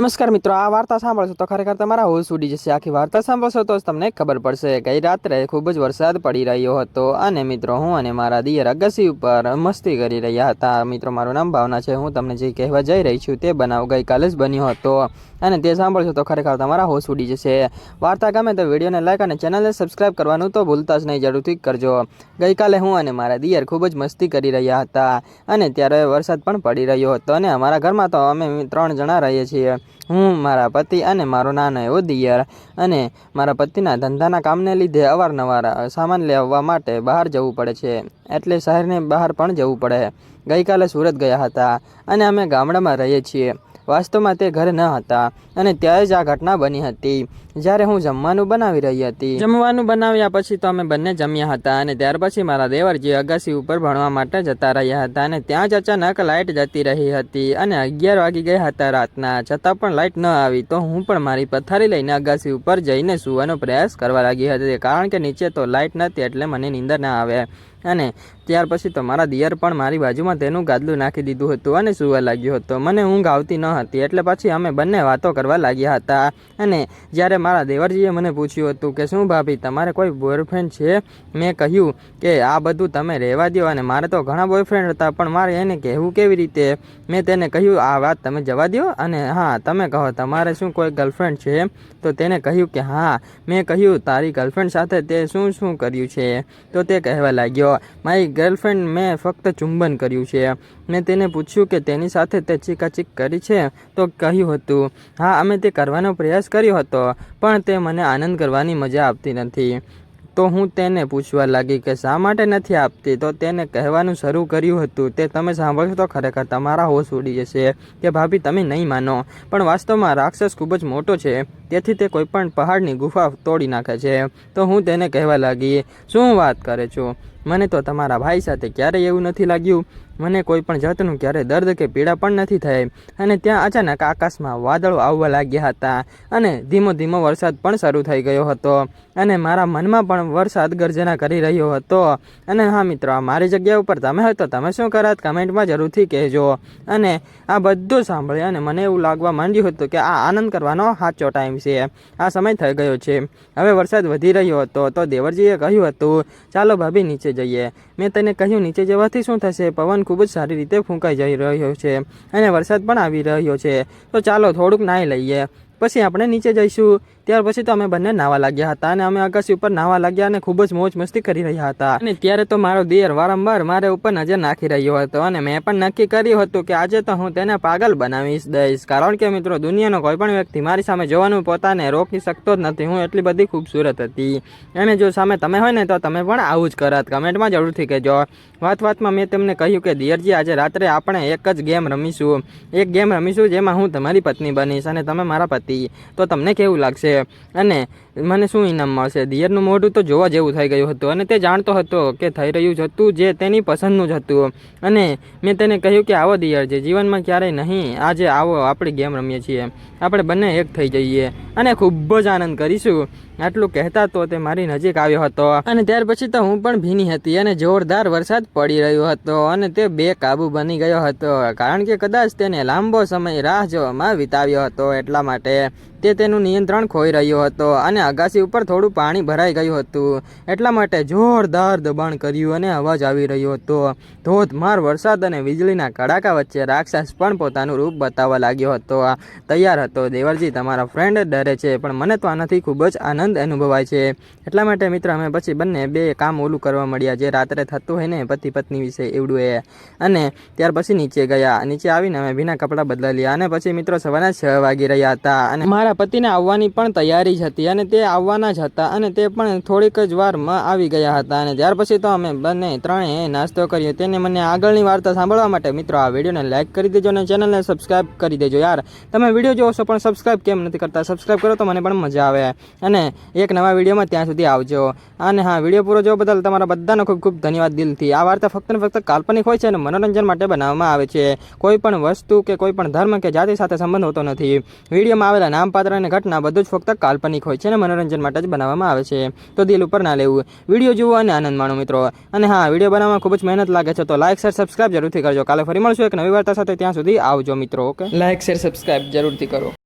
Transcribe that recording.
નમસ્કાર મિત્રો, આ વાર્તા સાંભળશો તો ખરેખર તમારા હોશ ઉડી જશે. આખી વાર્તા સાંભળશો તો તમને ખબર પડશે. ગઈ રાત્રે ખૂબ જ વરસાદ પડી રહ્યો હતો અને મિત્રો, હું અને મારા દિયર અગાસી ઉપર મસ્તી કરી રહ્યા હતા. મિત્રો, મારું નામ ભાવના છે. હું તમને જે કહેવા જઈ રહી છું તે બનાવ ગઈકાલે જ બન્યો હતો અને તે સાંભળશો તો ખરેખર તમારા હોશ ઉડી જશે. વાર્તા ગમે તો વિડીયોને લાઈક અને ચેનલને સબસ્ક્રાઈબ કરવાનું તો ભૂલતા જ નહીં. જરૂરથી કરજો. ગઈકાલે હું અને મારા દિયર ખૂબ જ મસ્તી કરી રહ્યા હતા અને ત્યારે વરસાદ પણ પડી રહ્યો હતો અને અમારા ઘરમાં તો અમે ત્રણ જણા રહીએ છીએ. હું મારા પતિ અને મારો નાનો એવો દિયર અને મારા પતિના ધંધાના કામને લીધે અવારનવાર સામાન લેવા માટે બહાર જવું પડે છે. એટલે શહેરને બહાર પણ જવું પડે. ગઈકાલે સુરત ગયા હતા અને અમે ગામડામાં રહીએ છીએ. વાસ્તવમાં તે ઘરે ન હતા અને ત્યારે જ આ ઘટના બની હતી. જ્યારે હું જમવાનું બનાવી રહી હતી. જમવાનું બનાવ્યા પછી તો અમે બંને જમ્યા હતા અને ત્યાર પછી મારા દેવરજી અગાસી ઉપર ભણવા માટે જતા રહ્યા હતા અને ત્યાં જ અચાનક લાઇટ જતી રહી હતી અને અગિયાર વાગી ગયા હતા રાતના. છતાં પણ લાઇટ ન આવી તો હું પણ મારી પથારી લઈને અગાસી ઉપર જઈને સૂવાનો પ્રયાસ કરવા લાગી હતી કારણ કે નીચે તો લાઇટ નથી એટલે મને નીંદર ના આવે. અને ત્યાર પછી તો મારા દિયર પણ મારી બાજુમાં તેનું ગાદલું નાખી દીધું હતું અને સૂવા લાગ્યો હતો. મને ઊંઘ આવતી ન હતી. એટલે પછી અમે બંને વાતો કરવા લાગ્યા હતા. અને જ્યારે મારા દેવરજીએ મને પૂછ્યું હતું કે, શું ભાભી, તમારે કોઈ બોયફ્રેન્ડ છે? મેં કહ્યું કે, આ બધું તમે રહેવા દો અને મારે તો ઘણા બોયફ્રેન્ડ હતા, પણ મારે એને કહેવું કેવી રીતે? મેં તેને કહ્યું, આ વાત તમે જવા દો અને હા, તમે કહો, તમારે શું કોઈ ગર્લફ્રેન્ડ છે? તો તેને કહ્યું કે, હા. મેં કહ્યું, તારી ગર્લફ્રેન્ડ સાથે તે શું શું કર્યું છે? તો તે કહેવા લાગ્યો, મારી ગર્લફ્રેન્ડ મેં ફક્ત ચુંબન કર્યું છે. મેં તેને પૂછ્યું કે, તેની સાથે તે ચીકાચીક કરી છે? તો કહ્યું હતું, હા, અમે તે કરવાનો પ્રયાસ કર્યો હતો, પણ તે મને આનંદ કરવાની મજા આપતી નથી. તો હું તેને પૂછવા લાગી કે શા માટે નથી આપતી? તો તેને કહેવાનું શરૂ કર્યું હતું, તે તમે સાંભળશો તો ખરેખર તમારા હોશ ઉડી જશે. કે ભાભી, તમે નહીં માનો, પણ વાસ્તવમાં રાક્ષસ ખૂબ જ મોટો છે. તેથી તે કોઈપણ પહાડની ગુફા તોડી નાખે છે. તો હું તેને કહેવા લાગી, શું વાત કરે છો? મને તો તમારા ભાઈ સાથે ક્યારેય એવું નથી લાગ્યું. મને કોઈ પણ જાતનું ક્યારેય દર્દ કે પીડા પણ નથી થઈ. અને ત્યાં અચાનક આકાશમાં વાદળો આવવા લાગ્યા હતા અને ધીમો ધીમો વરસાદ પણ શરૂ થઈ ગયો હતો. અને મારા મનમાં પણ વરસાદ ગર્જના કરી રહ્યો હતો. અને હા મિત્રો, આ મારી જગ્યા ઉપર તમે હોય તો તમે શું કરાત કમેન્ટમાં જરૂરથી કહેજો. અને આ બધું સાંભળી અને મને એવું લાગવા માંડ્યું હતું કે આ આનંદ કરવાનો સાચો ટાઈમ છે. આ સમય થઈ ગયો છે. હવે વરસાદ વધી રહ્યો હતો તો દેવરજીએ કહ્યું હતું, ચાલો ભાભી નીચે જઈએ. મેં તેને કહ્યું, નીચે જવાથી શું થશે? પવન ખૂબ જ સારી રીતે ફૂંકાઈ જઈ રહ્યો છે અને વરસાદ પણ આવી રહ્યો છે. તો ચાલો થોડુંક નાહી લઈએ. પછી આપણે નીચે જઈશું. ત્યાર પછી તો અમે બંને નાવા લાગ્યા હતા અને અમે અગાસી ઉપર નાવા લાગ્યા અને ખૂબ જ મોજ મસ્તી કરી રહ્યા હતા. અને ત્યારે તો મારો દિયર વારંવાર મારે ઉપર નજર નાખી રહ્યો હતો અને મેં પણ નક્કી કર્યું હતું કે આજે તો હું તેને પાગલ બનાવીશ દઈશ. કારણ કે મિત્રો, દુનિયાનો કોઈ પણ વ્યક્તિ મારી સામે જોવાનું પોતાને રોકી શકતો જ નથી. હું એટલી બધી ખૂબસૂરત હતી. અને જો સામે તમે હોય ને તો તમે પણ આવું જ કરત કમેન્ટમાં જરૂરથી કહેજો. વાત વાતમાં મેં તેમને કહ્યું કે દિયરજી, આજે રાત્રે આપણે એક જ ગેમ રમીશું. એક ગેમ રમીશું જેમાં હું તમારી પત્ની બનીશ અને તમે મારા પતિ. તો તમને કેવું લાગશે? અને મને શું ઇનામ મળશે? દિયરનું મોઢું તો જોવા જેવું થઈ ગયું હતું અને તે જાણતો હતો કે થઈ રહ્યું જ હતું, જે તેની પસંદનું જ હતું. અને મેં તેને કહ્યું કે, આવો દિયર છે જીવનમાં ક્યારેય નહીં, આજે આવો આપણી ગેમ રમીએ છીએ. આપણે બંને એક થઈ જઈએ. અને ખૂબ જ આનંદ કરીશું. આટલું કહેતા તો તે મારી નજીક આવ્યો હતો. અને ત્યાર પછી તો હું પણ ભીની હતી અને જોરદાર વરસાદ પડી રહ્યો હતો અને તે બે કાબુ બની ગયો હતો. કારણ કે કદાચ તેને લાંબો સમય રાહ જોવામાં વિતાવ્યો હતો એટલા માટે તે તેનું નિયંત્રણ ખોઈ રહ્યો હતો અને અગાસી ઉપર થોડું પાણી ભરાઈ ગયું હતું. એટલા માટે જોરદાર દબાણ કર્યું અને અવાજ આવી રહ્યો હતો. ધોધમાર વરસાદ અને વીજળીના કડાકા વચ્ચે રાક્ષસ પણ પોતાનું રૂપ બતાવવા લાગ્યો હતો. તૈયાર હતો. દેવરજી, તમારા ફ્રેન્ડ ડરે છે, પણ મને તો આનાથી ખૂબ જ આનંદ અનુભવાય છે. એટલા માટે મિત્રો અમે પછી બંને બે કામ ઓલું કરવા મળ્યા જે રાત્રે થતું હોય ને પતિ પત્ની વિશે એવડું એ. અને ત્યાર પછી નીચે ગયા. નીચે આવીને અમે ભીના કપડાં બદલાવ્યા અને પછી મિત્રો સવારના છ વાગી રહ્યા હતા અને મારા પતિને આવવાની પણ તૈયારી જ હતી અને તે આવવાના જ હતા અને તે પણ થોડીક જ વારમાં આવી ગયા હતા અને ત્યાર પછી તો અમે બંને ત્રણેય નાસ્તો કર્યો. તેને મને આગળની વાર્તા સાંભળવા માટે મિત્રો આ વિડીયોને લાઇક કરી દેજો અને ચેનલને સબસ્ક્રાઈબ કરી દેજો. યાર, તમે વીડિયો જોવો પણ સબસ્ક્રાઈબ કેમ નથી કરતા? સબસ્ક્રાઈબ કરો તો મને પણ મજા આવે. અને એક નવા વિડીયોમાં ત્યાં સુધી આવજો. અને હા, વીડિયો પૂરો જોવા બદલ તમારા બધાનો ખૂબ ખૂબ ધન્યવાદ દિલથી. આ વાર્તા ફક્ત ને ફક્ત કાલ્પનિક હોય છે અને મનોરંજન માટે બનાવવામાં આવે છે. કોઈ પણ વસ્તુ કે કોઈ પણ ધર્મ કે જાતિ સાથે સંબંધ હોતો નથી. વિડીયોમાં આવેલા નામપાત્ર અને ઘટના બધું જ ફક્ત કાલ્પનિક હોય છે અને મનોરંજન માટે જ બનાવવામાં આવે છે. તો દિલ ઉપર ના લેવું. વીડિયો જુઓ અને આનંદ માણો મિત્રો. અને હા, વીડિયો બનાવવામાં ખૂબ જ મહેનત લાગે છે તો લાઇક શેર સબસ્ક્રાઇબ જરૂરથી કરજો. કાલે ફરી મળશું એક નવી વાર્તા સાથે. ત્યાં સુધી આવજો મિત્રો, ઓકે? લાઇક શેર સબસ્ક્રાઇબ જરૂરથી કરો.